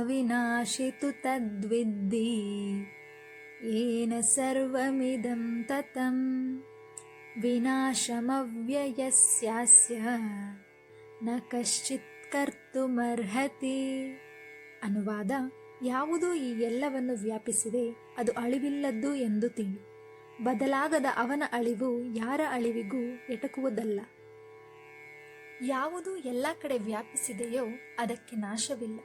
अविनाशि तु तद्विद्धि येन सर्वमिदं ततं विनाशमव्ययस्यास्य ನ ಕಶ್ಚಿತ್ ಕರ್ತುಮರ್ಹತಿ ಅನುವಾದ ಯಾವುದು ಈ ಎಲ್ಲವನ್ನು ವ್ಯಾಪಿಸಿದೆ ಅದು ಅಳಿವಿಲ್ಲದ್ದು ಎಂದು ತಿಳಿ ಬದಲಾಗದ ಅವನ ಅಳಿವು ಯಾರ ಅಳಿವಿಗೂ ಎಟಕುವುದಲ್ಲ ಯಾವುದು ಎಲ್ಲ ಕಡೆ ವ್ಯಾಪಿಸಿದೆಯೋ ಅದಕ್ಕೆ ನಾಶವಿಲ್ಲ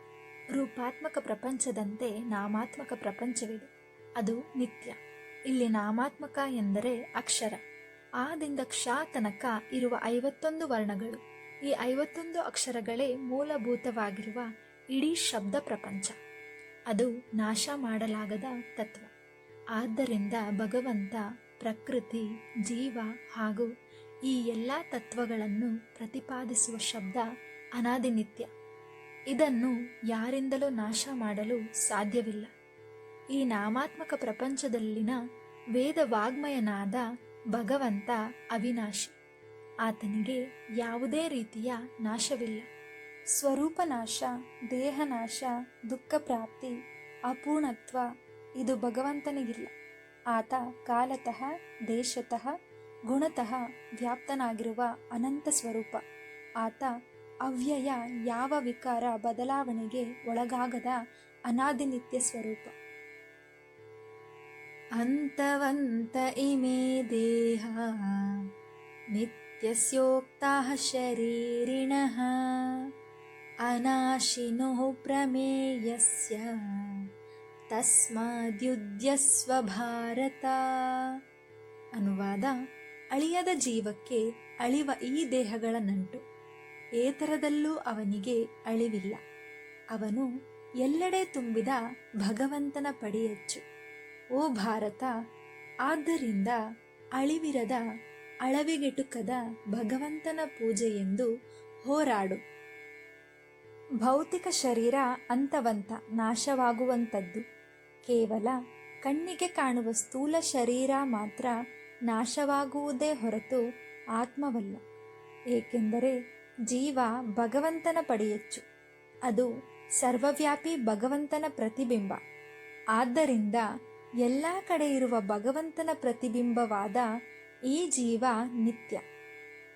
ರೂಪಾತ್ಮಕ ಪ್ರಪಂಚದಂತೆ ನಾಮಾತ್ಮಕ ಪ್ರಪಂಚವಿದೆ. ಅದು ನಿತ್ಯ. ಇಲ್ಲಿ ನಾಮಾತ್ಮಕ ಎಂದರೆ ಅಕ್ಷರ. ಆದಿಂದ ಕ್ಷಾತನಕ ಇರುವ ಐವತ್ತೊಂದು ವರ್ಣಗಳು. ಈ ಐವತ್ತೊಂದು ಅಕ್ಷರಗಳೇ ಮೂಲಭೂತವಾಗಿರುವ ಇಡೀ ಶಬ್ದ ಪ್ರಪಂಚ. ಅದು ನಾಶ ಮಾಡಲಾಗದ ತತ್ವ. ಆದ್ದರಿಂದ ಭಗವಂತ, ಪ್ರಕೃತಿ, ಜೀವ ಹಾಗೂ ಈ ಎಲ್ಲ ತತ್ವಗಳನ್ನು ಪ್ರತಿಪಾದಿಸುವ ಶಬ್ದ ಅನಾದಿನಿತ್ಯ. ಇದನ್ನು ಯಾರಿಂದಲೂ ನಾಶ ಮಾಡಲು ಸಾಧ್ಯವಿಲ್ಲ. ಈ ನಾಮಾತ್ಮಕ ಪ್ರಪಂಚದಲ್ಲಿನ ವೇದ ವಾಗ್ಮಯನಾದ ಭಗವಂತ ಅವಿನಾಶಿ. ಆತನಿಗೆ ಯಾವುದೇ ರೀತಿಯ ನಾಶವಿಲ್ಲ. ಸ್ವರೂಪ ನಾಶ ದೇಹನಾಶ ದುಃಖ ಪ್ರಾಪ್ತಿ ಅಪೂರ್ಣತ್ವ ಇದು ಭಗವಂತನಿಗಿಲ್ಲ. ಆತ ಕಾಲತಃ, ದೇಶತಃ, ಗುಣತಃ ವ್ಯಾಪ್ತನಾಗಿರುವ ಅನಂತ ಸ್ವರೂಪ. ಆತ ಅವ್ಯಯ ಯಾವ ವಿಕಾರ ಬದಲಾವಣೆಗೆ ಒಳಗಾಗದ ಅನಾದಿನಿತ್ಯ ಸ್ವರೂಪ. ಅಂತವಂತ ಇಮೇ ದೇಹ ನಿತ್ಯಸ್ಯೋಕ್ತ ಶರೀರಿಣಃ, ಅನಾಶಿನೋ ಪ್ರಮೇಯಸ್ಯ, ತಸ್ಮಾದ್ಯುದ್ಯಸ್ವ ಭಾರತ. ಅನುವಾದ, ಅಳಿಯದ ಜೀವಕ್ಕೆ ಅಳಿವ ಈ ದೇಹಗಳ ನಂಟು. ಏತರದಲ್ಲೂ ಅವನಿಗೆ ಅಳಿವಿಲ್ಲ. ಅವನು ಎಲ್ಲೆಡೆ ತುಂಬಿದ ಭಗವಂತನ ಪಡಿಯಚ್ಚು. ಓ ಭಾರತ, ಆದ್ದರಿಂದ ಅಳಿವಿರದ ಅಳವಿಗೆಟುಕದ ಭಗವಂತನ ಪೂಜೆಯೆಂದು ಹೋರಾಡು. ಭೌತಿಕ ಶರೀರ ಅಂತವಂತ, ನಾಶವಾಗುವಂಥದ್ದು. ಕೇವಲ ಕಣ್ಣಿಗೆ ಕಾಣುವ ಸ್ಥೂಲ ಶರೀರ ಮಾತ್ರ ನಾಶವಾಗುವುದೇ ಹೊರತು ಆತ್ಮವಲ್ಲ. ಏಕೆಂದರೆ ಜೀವ ಭಗವಂತನ ಪಡೆಯಚ್ಚು. ಅದು ಸರ್ವವ್ಯಾಪಿ ಭಗವಂತನ ಪ್ರತಿಬಿಂಬ. ಆದ್ದರಿಂದ ಎಲ್ಲ ಕಡೆ ಇರುವ ಭಗವಂತನ ಪ್ರತಿಬಿಂಬವಾದ ಈ ಜೀವ ನಿತ್ಯ.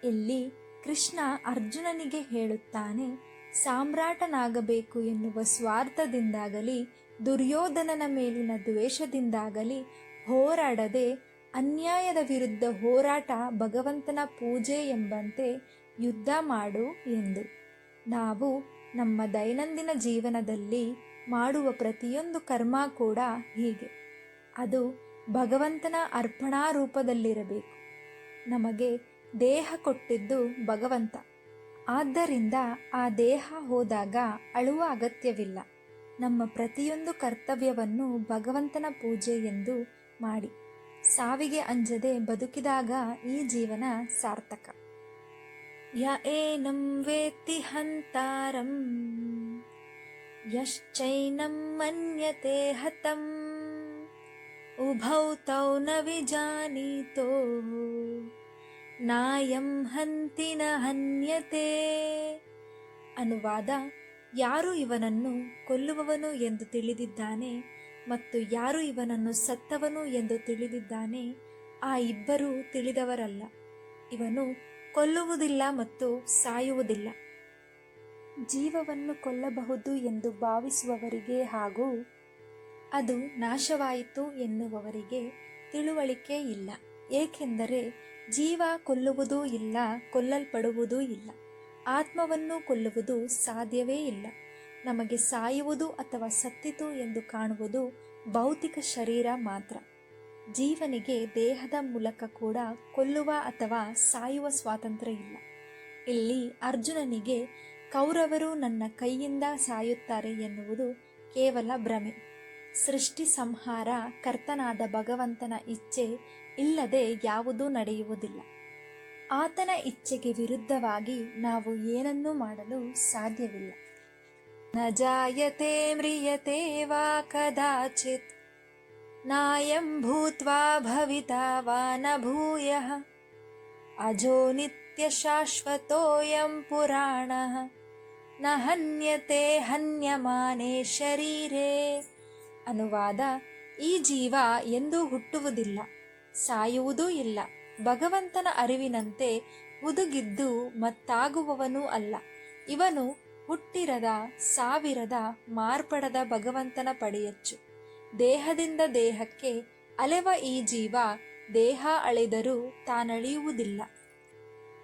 ಇಲ್ಲಿ ಕೃಷ್ಣ ಅರ್ಜುನನಿಗೆ ಹೇಳುತ್ತಾನೆ, ಸಾಮ್ರಾಟನಾಗಬೇಕು ಎನ್ನುವ ಸ್ವಾರ್ಥದಿಂದಾಗಲಿ, ದುರ್ಯೋಧನನ ಮೇಲಿನ ದ್ವೇಷದಿಂದಾಗಲಿ ಹೋರಾಡದೆ ಅನ್ಯಾಯದ ವಿರುದ್ಧ ಹೋರಾಟ ಭಗವಂತನ ಪೂಜೆ ಎಂಬಂತೆ ಯುದ್ಧ ಮಾಡು ಎಂದು. ನಾವು ನಮ್ಮ ದೈನಂದಿನ ಜೀವನದಲ್ಲಿ ಮಾಡುವ ಪ್ರತಿಯೊಂದು ಕರ್ಮ ಕೂಡ ಹೀಗೆ. ಅದು ಭಗವಂತನ ಅರ್ಪಣಾ ರೂಪದಲ್ಲಿರಬೇಕು. ನಮಗೆ ದೇಹ ಕೊಟ್ಟಿದ್ದು ಭಗವಂತ. ಆದ್ದರಿಂದ ಆ ದೇಹ ಹೋದಾಗ ಅಳುವ ಅಗತ್ಯವಿಲ್ಲ. ನಮ್ಮ ಪ್ರತಿಯೊಂದು ಕರ್ತವ್ಯವನ್ನು ಭಗವಂತನ ಪೂಜೆ ಎಂದು ಮಾಡಿ. ಸಾವಿಗೆ ಅಂಜದೆ ಬದುಕಿದಾಗ ಈ ಜೀವನ ಸಾರ್ಥಕ. ಯ ಏನಂ वेत्ति हन्तारम्। ಯಶ್ಚೈನಂ ಮನ್ಯತೆ ಹತಂ ಉಭೌ ತೌ ನ ವಿಜಾನೀತೋ ನಾಯಂ ಹಂತಿನ ಹನ್ಯತೆ ಅನುವಾದ ಯಾರು ಇವನನ್ನು ಕೊಲ್ಲುವವನು ಎಂದು ತಿಳಿದಿದ್ದಾನೆ ಮತ್ತು ಯಾರು ಇವನನ್ನು ಸತ್ತವನು ಎಂದು ತಿಳಿದಿದ್ದಾನೆ, ಆ ಇಬ್ಬರೂ ತಿಳಿದವರಲ್ಲ. ಇವನು ಕೊಲ್ಲುವುದಿಲ್ಲ ಮತ್ತು ಸಾಯುವುದಿಲ್ಲ. ಜೀವವನ್ನು ಕೊಲ್ಲಬಹುದು ಎಂದು ಭಾವಿಸುವವರಿಗೆ ಹಾಗೂ ಅದು ನಾಶವಾಯಿತು ಎನ್ನುವವರಿಗೆ ತಿಳುವಳಿಕೆ ಇಲ್ಲ. ಏಕೆಂದರೆ ಜೀವ ಕೊಲ್ಲುವುದೂ ಇಲ್ಲ, ಕೊಲ್ಲಲ್ಪಡುವುದೂ ಇಲ್ಲ. ಆತ್ಮವನ್ನು ಕೊಲ್ಲುವುದು ಸಾಧ್ಯವೇ ಇಲ್ಲ. ನಮಗೆ ಸಾಯುವುದು ಅಥವಾ ಸತ್ತಿತು ಎಂದು ಕಾಣುವುದು ಭೌತಿಕ ಶರೀರ ಮಾತ್ರ. ಜೀವನಿಗೆ ದೇಹದ ಮೂಲಕ ಕೂಡ ಕೊಲ್ಲುವ ಅಥವಾ ಸಾಯುವ ಸ್ವಾತಂತ್ರ್ಯ ಇಲ್ಲ. ಇಲ್ಲಿ ಅರ್ಜುನನಿಗೆ ಕೌರವರು ನನ್ನ ಕೈಯಿಂದ ಸಾಯುತ್ತಾರೆ ಎನ್ನುವುದು ಕೇವಲ ಭ್ರಮೆ. ಸೃಷ್ಟಿ ಸಂಹಾರ ಕರ್ತನಾದ ಭಗವಂತನ ಇಚ್ಛೆ ಇಲ್ಲದೆ ಯಾವುದೂ ನಡೆಯುವುದಿಲ್ಲ. ಆತನ ಇಚ್ಛೆಗೆ ವಿರುದ್ಧವಾಗಿ ನಾವು ಏನನ್ನೂ ಮಾಡಲು ಸಾಧ್ಯವಿಲ್ಲ. ನ ಜಾಯತೆ, ಮ್ರಿಯತೆ, ವಾ ಕದಾಚಿತ್. ನಾಯಂ ಭೂತ್ವಾ ಭವಿತಾ वा ಭೂಯಃ ಅಜೋ ನಿತ್ಯ ಶಾಶ್ವತೋಯಂ ಪುರಾಣ ನ ಹನ್ಯತೆ ಹನ್ಯಮಾನೆ ಶರೀರೇ ಅನುವಾದ ಈ ಜೀವ ಎಂದೂ ಹುಟ್ಟುವುದಿಲ್ಲ, ಸಾಯುವುದೂ ಇಲ್ಲ, ಭಗವಂತನ ಅರಿವಿನಂತೆ ಹುದುಗಿದ್ದು ಮತ್ತಾಗುವವನೂ ಅಲ್ಲ. ಇವನು ಹುಟ್ಟಿರದ, ಸಾವಿರದ ಮಾರ್ಪಡದ ಭಗವಂತನ ಪಡೆಯಚ್ಚು. ದೇಹದಿಂದ ದೇಹಕ್ಕೆ ಅಲೆವ ಈ ಜೀವ ದೇಹ ಅಳೆದರೂ ತಾನಳಿಯುವುದಿಲ್ಲ.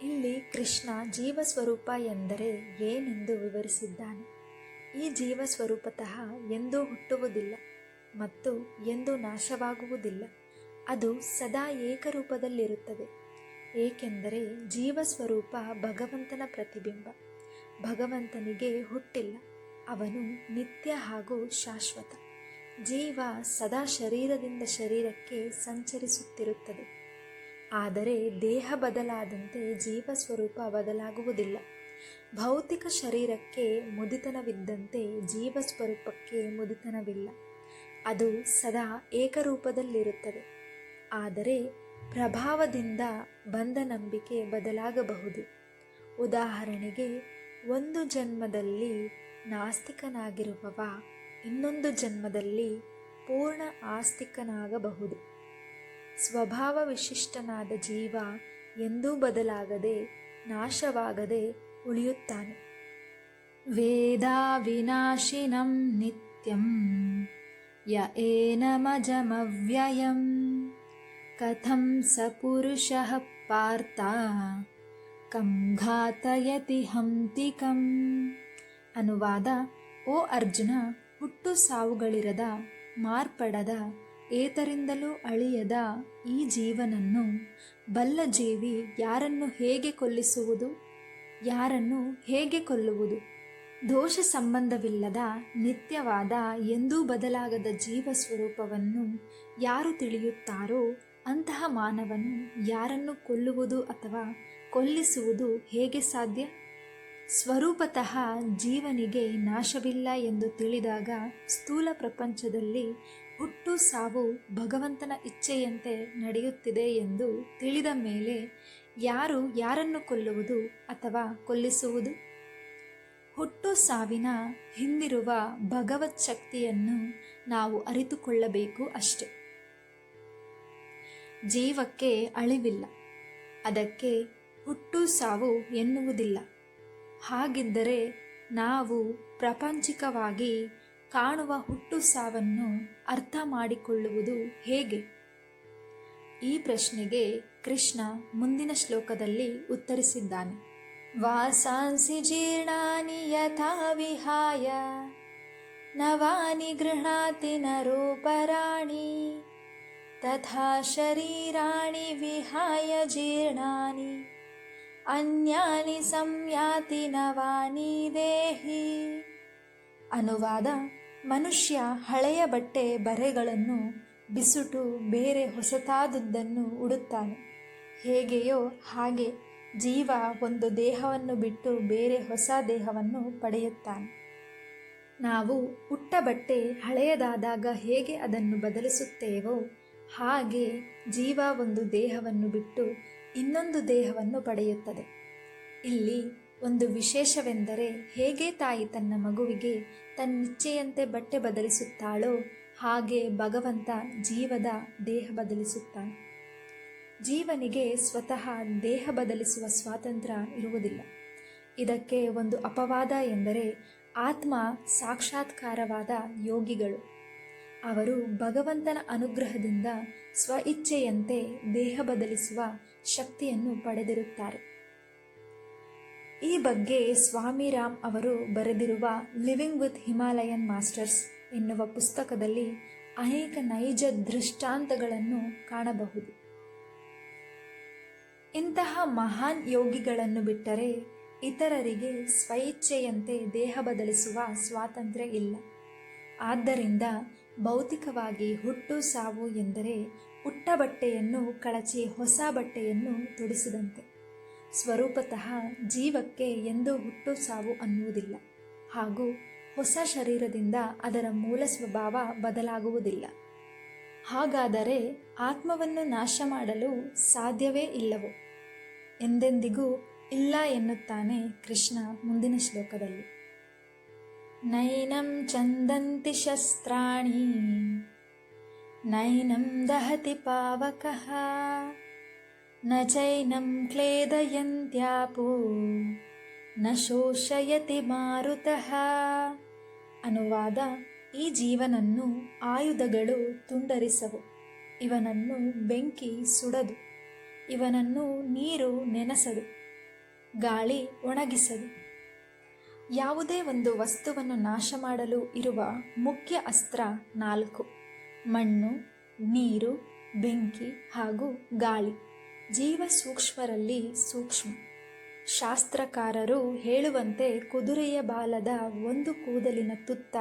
ಇಲ್ಲಿ ಕೃಷ್ಣ ಜೀವ ಸ್ವರೂಪ ಎಂದರೆ ಏನೆಂದು ವಿವರಿಸಿದ್ದಾನೆ. ಈ ಜೀವ ಸ್ವರೂಪತಃ ಎಂದೂ ಹುಟ್ಟುವುದಿಲ್ಲ ಮತ್ತು ಎಂದೂ ನಾಶವಾಗುವುದಿಲ್ಲ. ಅದು ಸದಾ ಏಕರೂಪದಲ್ಲಿರುತ್ತದೆ. ಏಕೆಂದರೆ ಜೀವ ಸ್ವರೂಪ ಭಗವಂತನ ಪ್ರತಿಬಿಂಬ. ಭಗವಂತನಿಗೆ ಹುಟ್ಟಿಲ್ಲ. ಅವನು ನಿತ್ಯ ಹಾಗೂ ಶಾಶ್ವತ. ಜೀವ ಸದಾ ಶರೀರದಿಂದ ಶರೀರಕ್ಕೆ ಸಂಚರಿಸುತ್ತಿರುತ್ತದೆ. ಆದರೆ ದೇಹ ಬದಲಾದಂತೆ ಜೀವ ಸ್ವರೂಪ ಬದಲಾಗುವುದಿಲ್ಲ. ಭೌತಿಕ ಶರೀರಕ್ಕೆ ಮುದಿತನವಿದ್ದಂತೆ ಜೀವ ಸ್ವರೂಪಕ್ಕೆ ಮುದಿತನವಿಲ್ಲ. ಅದು ಸದಾ ಏಕರೂಪದಲ್ಲಿರುತ್ತದೆ. ಆದರೆ ಪ್ರಭಾವದಿಂದ ಬಂದ ನಂಬಿಕೆ ಬದಲಾಗಬಹುದು. ಉದಾಹರಣೆಗೆ, ಒಂದು ಜನ್ಮದಲ್ಲಿ ನಾಸ್ತಿಕನಾಗಿರುವವ ಇನ್ನೊಂದು ಜನ್ಮದಲ್ಲಿ ಪೂರ್ಣ ಆಸ್ತಿಕನಾಗಬಹುದು. ಸ್ವಭಾವ ವಿಶಿಷ್ಟನಾದ ಜೀವ ಎಂದೂ ಬದಲಾಗದೆ ನಾಶವಾಗದೆ ಉಳಿಯುತ್ತಾನೆ. ವೇದಾ ವಿನಾಶಿನಂ ನಿತ್ಯಂ, ಯ ಏನಮಜಮವ್ಯಯಂ ಕಥಂ ಸ ಪಾರ್ಥ, ಕಂ ಘಾತಯತಿ ಹಂತಿಕಂ. ಅನುವಾದ ಓ ಅರ್ಜುನ. ಹುಟ್ಟು ಸಾವುಗಳಿರದ ಮಾರ್ಪಡದ, ಏತರಿಂದಲೂ ಅಳಿಯದ ಈ ಜೀವನನ್ನು ಬಲ್ಲ ಜೀವಿ ಯಾರನ್ನು ಹೇಗೆ ಕೊಲ್ಲಿಸುವುದು? ಯಾರನ್ನು ಹೇಗೆ ಕೊಲ್ಲುವುದು? ದೋಷ ಸಂಬಂಧವಿಲ್ಲದ ನಿತ್ಯವಾದ ಎಂದೂ ಬದಲಾಗದ ಜೀವ ಸ್ವರೂಪವನ್ನು ಯಾರು ತಿಳಿಯುತ್ತಾರೋ ಅಂತಹ ಮಾನವನು ಯಾರನ್ನು ಕೊಲ್ಲುವುದು ಅಥವಾ ಕೊಲ್ಲಿಸುವುದು ಹೇಗೆ ಸಾಧ್ಯ? ಸ್ವರೂಪತಃ ಜೀವನಿಗೆ ನಾಶವಿಲ್ಲ ಎಂದು ತಿಳಿದಾಗ ಸ್ಥೂಲ ಪ್ರಪಂಚದಲ್ಲಿ ಹುಟ್ಟು ಸಾವು ಭಗವಂತನ ಇಚ್ಛೆಯಂತೆ ನಡೆಯುತ್ತಿದೆ ಎಂದು ತಿಳಿದ ಮೇಲೆ ಯಾರು ಯಾರನ್ನು ಕೊಲ್ಲುವುದು ಅಥವಾ ಕೊಲ್ಲಿಸುವುದು? ಹುಟ್ಟು ಸಾವಿನ ಹಿಂದಿರುವ ಭಗವತ್ ಶಕ್ತಿಯನ್ನು ನಾವು ಅರಿತುಕೊಳ್ಳಬೇಕು ಅಷ್ಟೆ. ಜೀವಕ್ಕೆ ಅಳಿವಿಲ್ಲ. ಅದಕ್ಕೆ ಹುಟ್ಟು ಸಾವು ಎನ್ನುವುದಿಲ್ಲ. ಹಾಗಿದ್ದರೆ ನಾವು ಪ್ರಪಂಚಿಕವಾಗಿ ಕಾಣುವ ಹುಟ್ಟು ಸಾವನ್ನು ಅರ್ಥ ಮಾಡಿಕೊಳ್ಳುವುದು ಹೇಗೆ? ಈ ಪ್ರಶ್ನೆಗೆ ಕೃಷ್ಣ ಮುಂದಿನ ಶ್ಲೋಕದಲ್ಲಿ ಉತ್ತರಿಸಿದ್ದಾನೆ. ವಾಸಾಂಸಿ ಜೀರ್ಣಾನಿ ಯಥಾ ವಿಹಾಯ, ನವಾನಿ ಗೃಹಾತಿ ನರೋಪರಾಣಿ, ತಥಾ ಶರೀರಾಣಿ ವಿಹಾಯ ಜೀರ್ಣಾನಿ ಅನ್ಯಾನಿ ಸಂಯಾತಿ ನವಾನಿ ದೇಹಿ. ಅನುವಾದ, ಮನುಷ್ಯ ಹಳೆಯ ಬಟ್ಟೆ ಬರೆಗಳನ್ನು ಬಿಸುಟು ಬೇರೆ ಹೊಸತಾದದ್ದನ್ನು ಉಡುತ್ತಾನೆ. ಹೇಗೆಯೋ ಹಾಗೆ ಜೀವ ಒಂದು ದೇಹವನ್ನು ಬಿಟ್ಟು ಬೇರೆ ಹೊಸ ದೇಹವನ್ನು ಪಡೆಯುತ್ತಾನೆ. ನಾವು ಉಟ್ಟ ಬಟ್ಟೆ ಹಳೆಯದಾದಾಗ ಹೇಗೆ ಅದನ್ನು ಬದಲಿಸುತ್ತೇವೋ ಹಾಗೆ ಜೀವ ಒಂದು ದೇಹವನ್ನು ಬಿಟ್ಟು ಇನ್ನೊಂದು ದೇಹವನ್ನು ಪಡೆಯುತ್ತದೆ. ಇಲ್ಲಿ ಒಂದು ವಿಶೇಷವೆಂದರೆ ಹೇಗೆ ತಾಯಿ ತನ್ನ ಮಗುವಿಗೆ ತನ್ನಿಚ್ಛೆಯಂತೆ ಬಟ್ಟೆ ಬದಲಿಸುತ್ತಾಳೋ ಹಾಗೆ ಭಗವಂತ ಜೀವದ ದೇಹ ಬದಲಿಸುತ್ತಾನೆ. ಜೀವನಿಗೆ ಸ್ವತಃ ದೇಹ ಬದಲಿಸುವ ಸ್ವಾತಂತ್ರ್ಯ ಇರುವುದಿಲ್ಲ. ಇದಕ್ಕೆ ಒಂದು ಅಪವಾದ ಎಂದರೆ ಆತ್ಮ ಸಾಕ್ಷಾತ್ಕಾರವಾದ ಯೋಗಿಗಳು. ಅವರು ಭಗವಂತನ ಅನುಗ್ರಹದಿಂದ ಸ್ವ ಇಚ್ಛೆಯಂತೆ ದೇಹ ಬದಲಿಸುವ ಶಕ್ತಿಯನ್ನು ಪಡೆದಿರುತ್ತಾರೆ. ಈ ಬಗ್ಗೆ ಸ್ವಾಮಿ ರಾಮ್ ಅವರು ಬರೆದಿರುವ ಲಿವಿಂಗ್ ವಿತ್ ಹಿಮಾಲಯನ್ ಮಾಸ್ಟರ್ಸ್ ಎನ್ನುವ ಪುಸ್ತಕದಲ್ಲಿ ಅನೇಕ ನೈಜ ದೃಷ್ಟಾಂತಗಳನ್ನು ಕಾಣಬಹುದು. ಇಂತಹ ಮಹಾನ್ ಯೋಗಿಗಳನ್ನು ಬಿಟ್ಟರೆ ಇತರರಿಗೆ ಸ್ವಇಚ್ಛೆಯಂತೆ ದೇಹ ಬದಲಿಸುವ ಸ್ವಾತಂತ್ರ್ಯ ಇಲ್ಲ. ಆದ್ದರಿಂದ ಭೌತಿಕವಾಗಿ ಹುಟ್ಟು ಸಾವು ಎಂದರೆ ಉಟ್ಟ ಬಟ್ಟೆಯನ್ನು ಕಳಚಿ ಹೊಸ ಬಟ್ಟೆಯನ್ನು ತೊಡಿಸಿದಂತೆ. ಸ್ವರೂಪತಃ ಜೀವಕ್ಕೆ ಎಂದೂ ಹುಟ್ಟು ಸಾವು ಅನ್ನುವುದಿಲ್ಲ. ಹಾಗೂ ಹೊಸ ಶರೀರದಿಂದ ಅದರ ಮೂಲ ಸ್ವಭಾವ ಬದಲಾಗುವುದಿಲ್ಲ. ಹಾಗಾದರೆ ಆತ್ಮವನ್ನು ನಾಶ ಮಾಡಲು ಸಾಧ್ಯವೇ ಇಲ್ಲವೋ? ಎಂದೆಂದಿಗೂ ಇಲ್ಲ ಎನ್ನುತ್ತಾನೆ ಕೃಷ್ಣ ಮುಂದಿನ ಶ್ಲೋಕದಲ್ಲಿ. नैनं चन्दन्ति शस्त्राणि नैनं दहति पावकः न चैनं क्लेदयन्त्यापो ನ ಶೋಷಯತಿ ಮಾರುತಃ ಅನುವಾದ ಈ ಜೀವನನ್ನು ಆಯುಧಗಳು ತುಂಡರಿಸವು ಇವನನ್ನು ಬೆಂಕಿ ಸುಡದು ಇವನನ್ನು ನೀರು ನೆನೆಸದು ಗಾಳಿ ಒಣಗಿಸದು ಯಾವುದೇ ಒಂದು ವಸ್ತುವನ್ನು ನಾಶ ಮಾಡಲು ಇರುವ ಮುಖ್ಯ ಅಸ್ತ್ರ ನಾಲ್ಕು. ಮಣ್ಣು, ನೀರು, ಬೆಂಕಿ ಹಾಗೂ ಗಾಳಿ. ಜೀವ ಸೂಕ್ಷ್ಮರಲ್ಲಿ ಸೂಕ್ಷ್ಮ. ಶಾಸ್ತ್ರಕಾರರು ಹೇಳುವಂತೆ ಕುದುರೆಯ ಬಾಲದ ಒಂದು ಕೂದಲಿನ ತುತ್ತ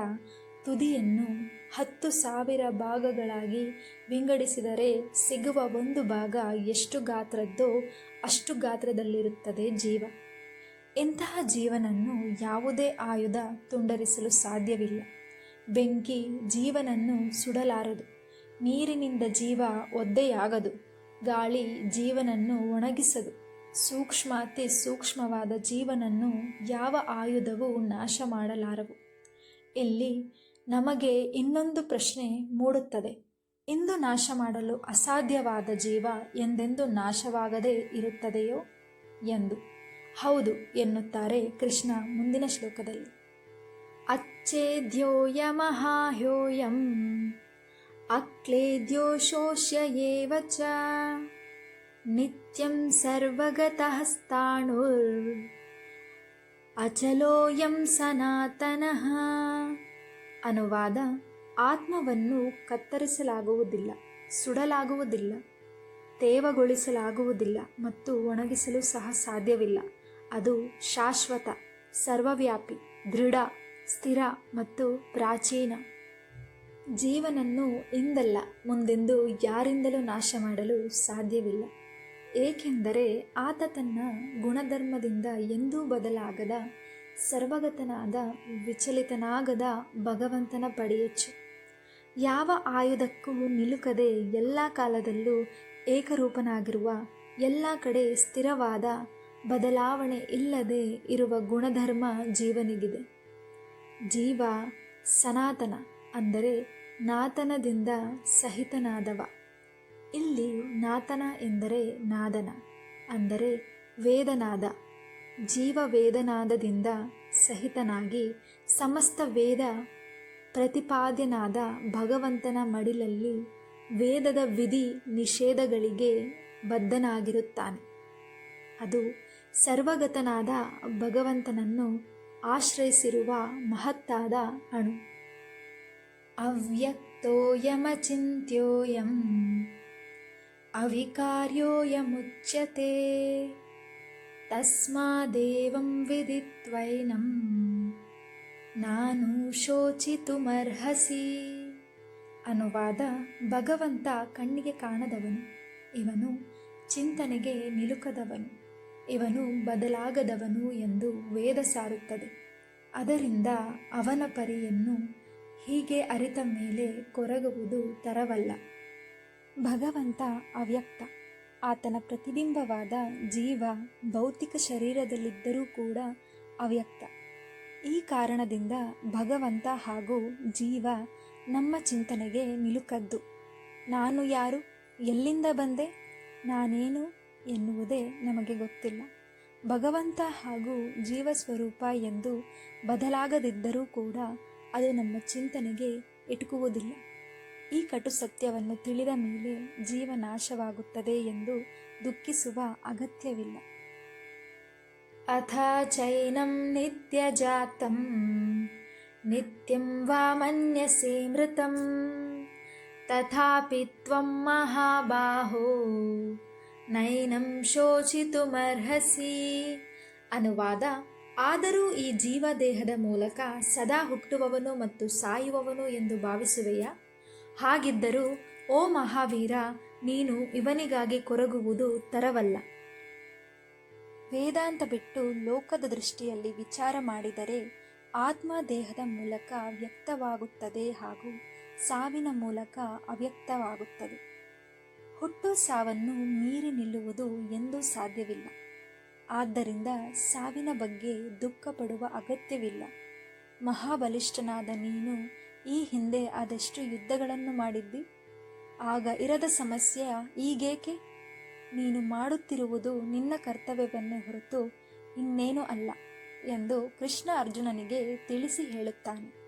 ತುದಿಯನ್ನು ಹತ್ತು ಸಾವಿರ ಭಾಗಗಳಾಗಿ ವಿಂಗಡಿಸಿದರೆ ಸಿಗುವ ಒಂದು ಭಾಗ ಎಷ್ಟು ಗಾತ್ರದ್ದೋ ಅಷ್ಟು ಗಾತ್ರದಲ್ಲಿರುತ್ತದೆ ಜೀವ. ಇಂತಹ ಜೀವನನ್ನು ಯಾವುದೇ ಆಯುಧ ತುಂಡರಿಸಲು ಸಾಧ್ಯವಿಲ್ಲ. ಬೆಂಕಿ ಜೀವನನ್ನು ಸುಡಲಾರದು. ನೀರಿನಿಂದ ಜೀವ ಒದ್ದೆಯಾಗದು. ಗಾಳಿ ಜೀವನನ್ನು ಒಣಗಿಸದು. ಸೂಕ್ಷ್ಮ ಅತಿ ಸೂಕ್ಷ್ಮವಾದ ಜೀವನನ್ನು ಯಾವ ಆಯುಧವೂ ನಾಶ ಮಾಡಲಾರವು. ಇಲ್ಲಿ ನಮಗೆ ಇನ್ನೊಂದು ಪ್ರಶ್ನೆ ಮೂಡುತ್ತದೆ. ಇಂದು ನಾಶ ಮಾಡಲು ಅಸಾಧ್ಯವಾದ ಜೀವ ಎಂದೆಂದು ನಾಶವಾಗದೇ ಇರುತ್ತದೆಯೋ? ಎಂದು. ಹೌದು ಎನ್ನುತ್ತಾರೆ ಕೃಷ್ಣ ಮುಂದಿನ ಶ್ಲೋಕದಲ್ಲಿ. ಅಚ್ಚೇದ್ಯೋಯ ಮಹಾಹ್ಯೋಯಂ ಅಕ್ಲೇದ್ಯೋ ಶೋಷ್ಯ ನಿತ್ಯಂ ಸರ್ವಗತಃ ಸ್ಥಾಣುರ್ ಅಚಲೋಯಂ ಸನಾತನಃ. ಅನುವಾದ, ಆತ್ಮವನ್ನು ಕತ್ತರಿಸಲಾಗುವುದಿಲ್ಲ, ಸುಡಲಾಗುವುದಿಲ್ಲ, ತೇವಗೊಳಿಸಲಾಗುವುದಿಲ್ಲ ಮತ್ತು ಒಣಗಿಸಲು ಸಹ ಸಾಧ್ಯವಿಲ್ಲ. ಅದು ಶಾಶ್ವತ, ಸರ್ವವ್ಯಾಪಿ, ದೃಢ, ಸ್ಥಿರ ಮತ್ತು ಪ್ರಾಚೀನ. ಜೀವನನ್ನು ಇಂದಲ್ಲ, ಮುಂದೆಂದು ಯಾರಿಂದಲೂ ನಾಶ ಮಾಡಲು ಸಾಧ್ಯವಿಲ್ಲ. ಏಕೆಂದರೆ ಆತ ತನ್ನ ಗುಣಧರ್ಮದಿಂದ ಎಂದೂ ಬದಲಾಗದ, ಸರ್ವಗತನಾದ, ವಿಚಲಿತನಾಗದ ಭಗವಂತನ ಪಡೆಯಚ್ಚು. ಯಾವ ಆಯುಧಕ್ಕೂ ನಿಲುಕದೆ ಎಲ್ಲ ಕಾಲದಲ್ಲೂ ಏಕರೂಪನಾಗಿರುವ, ಎಲ್ಲ ಕಡೆ ಸ್ಥಿರವಾದ ಬದಲಾವಣೆ ಇಲ್ಲದೆ ಇರುವ ಗುಣಧರ್ಮ ಜೀವನಿಗಿದೆ. ಜೀವ ಸನಾತನ ಅಂದರೆ ನಾತನದಿಂದ ಸಹಿತನಾದವ. ಇಲ್ಲಿ ನಾತನ ಎಂದರೆ ನಾದನ, ಅಂದರೆ ವೇದನಾದ. ಜೀವ ವೇದನಾದದಿಂದ ಸಹಿತನಾಗಿ ಸಮಸ್ತ ವೇದ ಪ್ರತಿಪಾದ್ಯನಾದ ಭಗವಂತನ ಮಡಿಲಲ್ಲಿ ವೇದದ ವಿಧಿ ನಿಷೇಧಗಳಿಗೆ ಬದ್ಧನಾಗಿರುತ್ತಾನೆ. ಅದು ಸರ್ವಗತನಾದ ಭಗವಂತನನ್ನು ಆಶ್ರಯಿಸಿರುವ ಮಹತ್ತಾದ ಅಣು. ಅವ್ಯಕ್ತೋಯಮಚಿಂತ್ಯೋಯಂ, ಅವಿಕಾರ್ಯೋಯಮುಚ್ಯತೆ, ತಸ್ಮಾದೇವಂ ವಿದಿತ್ವೈನಂ, ನಾನು ಶೋಚಿತುಮರ್ಹಸಿ, ಅನುವಾದ ಭಗವಂತ ಕಣ್ಣಿಗೆ ಕಾಣದವನು, ಇವನು ಚಿಂತನೆಗೆ ನಿಲುಕದವನು. ಇವನು ಬದಲಾಗದವನು ಎಂದು ವೇದ ಸಾರುತ್ತದೆ. ಅದರಿಂದ ಅವನ ಪರಿಯನ್ನು ಹೀಗೆ ಅರಿತ ಮೇಲೆ ಕೊರಗುವುದು ತರವಲ್ಲ. ಭಗವಂತ ಅವ್ಯಕ್ತ. ಆತನ ಪ್ರತಿಬಿಂಬವಾದ ಜೀವ ಭೌತಿಕ ಶರೀರದಲ್ಲಿದ್ದರೂ ಕೂಡ ಅವ್ಯಕ್ತ. ಈ ಕಾರಣದಿಂದ ಭಗವಂತ ಹಾಗೂ ಜೀವ ನಮ್ಮ ಚಿಂತನೆಗೆ ನಿಲುಕದ್ದು ನಾನು ಯಾರು? ಎಲ್ಲಿಂದ ಬಂದೆ? ನಾನೇನು? ಎನ್ನುವುದೇ ನಮಗೆ ಗೊತ್ತಿಲ್ಲ. ಭಗವಂತ ಹಾಗೂ ಜೀವ ಸ್ವರೂಪ ಎಂದು ಬದಲಾಗದಿದ್ದರೂ ಕೂಡ ಅದು ನಮ್ಮ ಚಿಂತನೆಗೆ ಇಟುಕುವುದಿಲ್ಲ. ಈ ಕಟು ಸತ್ಯವನ್ನು ತಿಳಿದ ಮೇಲೆ ಜೀವ ನಾಶವಾಗುತ್ತದೆ ಎಂದು ದುಃಖಿಸುವ ಅಗತ್ಯವಿಲ್ಲ. ಅಥ ಚೈನಂ ನಿತ್ಯಂ ವಾ ಮನ್ಯಸೆ ಮೃತಂ, ತಥಾಪಿ ತ್ವಂ ಮಹಾಬಾಹೋ. ನೈನಂ ಶೋಚಿತುಮರ್ಹಸಿ. ಅನುವಾದ, ಆದರೂ ಈ ಜೀವ ದೇಹದ ಮೂಲಕ ಸದಾ ಹುಟ್ಟುವವನು ಮತ್ತು ಸಾಯುವವನು ಎಂದು ಭಾವಿಸುವೆಯಾ. ಹಾಗಿದ್ದರೂ, ಓ ಮಹಾವೀರ, ನೀನು ಇವನಿಗಾಗಿ ಕೊರಗುವುದು ತರವಲ್ಲ. ವೇದಾಂತ ಬಿಟ್ಟು ಲೋಕದ ದೃಷ್ಟಿಯಲ್ಲಿ ವಿಚಾರ ಮಾಡಿದರೆ ಆತ್ಮ ದೇಹದ ಮೂಲಕ ವ್ಯಕ್ತವಾಗುತ್ತದೆ ಹಾಗೂ ಸಾವಿನ ಮೂಲಕ ಅವ್ಯಕ್ತವಾಗುತ್ತದೆ. ಹುಟ್ಟು ಸಾವನ್ನು ಮೀರಿ ನಿಲ್ಲುವುದು ಎಂದೂ ಸಾಧ್ಯವಿಲ್ಲ. ಆದ್ದರಿಂದ ಸಾವಿನ ಬಗ್ಗೆ ದುಃಖ ಪಡುವ ಅಗತ್ಯವಿಲ್ಲ. ಮಹಾಬಲಿಷ್ಠನಾದ ನೀನು ಈ ಹಿಂದೆ ಆದಷ್ಟು ಯುದ್ಧಗಳನ್ನು ಮಾಡಿದ್ದಿ? ಆಗ ಇರದ ಸಮಸ್ಯೆ ಈಗೇಕೆ? ನೀನು ಮಾಡುತ್ತಿರುವುದು ನಿನ್ನ ಕರ್ತವ್ಯವನ್ನೇ ಹೊರತು ಇನ್ನೇನು ಅಲ್ಲ ಎಂದು ಕೃಷ್ಣ ಅರ್ಜುನನಿಗೆ ತಿಳಿಸಿ ಹೇಳುತ್ತಾನೆ.